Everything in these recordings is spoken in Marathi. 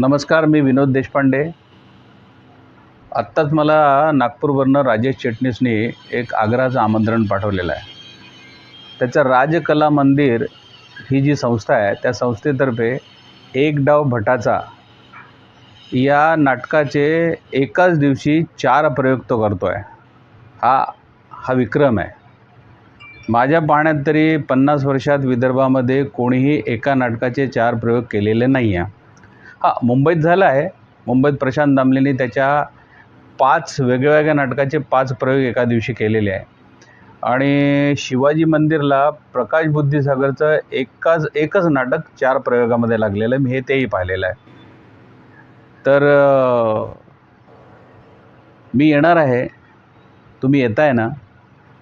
नमस्कार मी विनोद देशपांडे. आत्ताच मला नागपूरवरनं राजेश चटणीसनी एक आग्राचं आमंत्रण पाठवलेलं आहे. त्याचं राजकला मंदिर ही जी संस्था आहे त्या संस्थेतर्फे एक डाव भटाचा या नाटकाचे एकाच दिवशी चार प्रयोग तो करतो आहे हा हा विक्रम आहे. माझ्या पाहण्यात तरी पन्नास वर्षात विदर्भामध्ये कोणीही एका नाटकाचे चार प्रयोग केलेले नाही आहे हां मुंबईत झालं आहे. मुंबईत प्रशांत दामलेने त्याच्या पाच वेगवेगळ्या नाटकाचे पाच प्रयोग एका दिवशी केलेले आहे. आणि शिवाजी मंदिरला प्रकाश बुद्धिसागरचं एकाच एकच नाटक चार प्रयोगामध्ये लागलेलं आहे. मी हे तेही पाहिलेलं आहे. तर मी येणार आहे. तुम्ही येताय ना?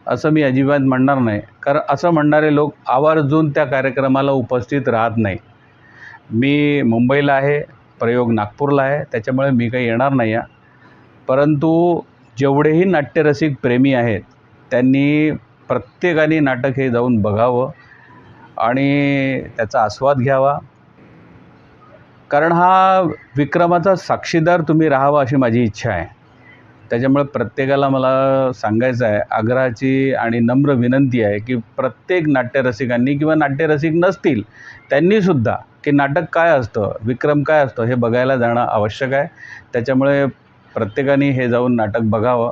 असं मी अजिबात म्हणणार नाही. कारण असं म्हणणारे लोक आवर्जून त्या कार्यक्रमाला उपस्थित राहत नाही मी मुंबईला आहे प्रयोग नागपूरला आहे त्याच्यामुळे मी काही येणार नाही आहे. परंतु जेवढेही नाट्यरसिक प्रेमी आहेत त्यांनी प्रत्येकाने नाटक हे जाऊन बघावं आणि त्याचा आस्वाद घ्यावा. कारण हा विक्रमाचा साक्षीदार तुम्ही राहावा अशी माझी इच्छा आहे. त्याच्यामुळे प्रत्येकाला मला सांगायचं आहे आग्रहाची आणि नम्र विनंती आहे की प्रत्येक नाट्यरसिकांनी किंवा नाट्यरसिक नसतील त्यांनीसुद्धा की नाटक काय असतं विक्रम काय असतं हे बघायला जाणं आवश्यक आहे. त्याच्यामुळे प्रत्येकाने हे जाऊन नाटक बघावं.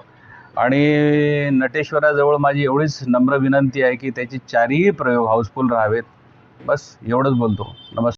आणि नटेश्वराजवळ माझी एवढीच नम्र विनंती आहे की त्याचे चारही प्रयोग हाऊसफुल राहावेत. बस एवढंच बोलतो. नमस्कार.